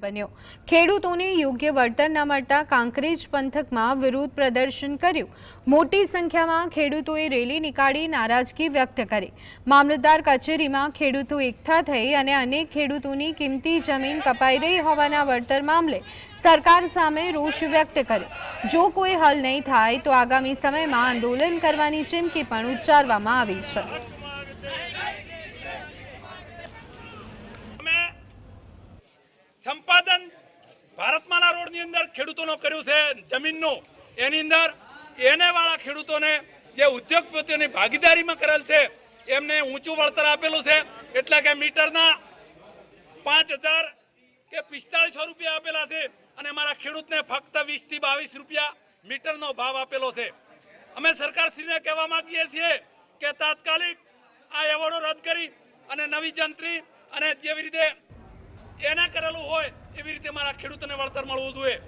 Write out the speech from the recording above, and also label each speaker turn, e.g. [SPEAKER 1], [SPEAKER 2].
[SPEAKER 1] બન્યો. ખેડૂતોને યોગ્ય વળતર ન મળતા કાંકરેજ પંથકમાં વિરોધ પ્રદર્શન કર્યું. મોટી સંખ્યામાં ખેડૂતોએ રેલી નીકાળી નારાજગી વ્યક્ત કરી. મામલતદાર કચેરીમાં ખેડૂતો એકઠા થઈ અને અનેક ખેડૂતોની કિંમતી જમીન કપાઈ રહી હોવાના વળતર મામલે સરકાર સામે રોષ વ્યક્ત કર્યો. જો કોઈ હલ નહીં થાય તો આગામી સમયમાં આંદોલન કરવાની ચીમકી પણ ઉચ્ચારવામાં આવી છે
[SPEAKER 2] અમે સંપાદન ભારતમાલા રોડની અંદર ખેડૂતોનો કર્યું છે, જમીનનું. એની અંદર એને વાળા ખેડૂતોને જે ઉદ્યોગપતિઓની ભાગીદારીમાં કરેલ છે, એમને ઊંચું વળતર આપેલું છે. એટલે કે મીટરના પાંચ હજાર કે પિસ્તાળીસો રૂપિયા આપેલા છે અને મારા ખેડૂતને ફક્ત વીસથી બાવીસ રૂપિયા મીટરનો ભાવ આપેલો છે. અમે સરકારશ્રીને કહેવા માંગીએ છીએ કે તાત્કાલિક આ એવોર્ડો રદ કરી અને નવી જંત્રી અને જેવી રીતે એને કરેલું હોય એવી રીતે મારા ખેડૂતોને વળતર મળવું જોઈએ.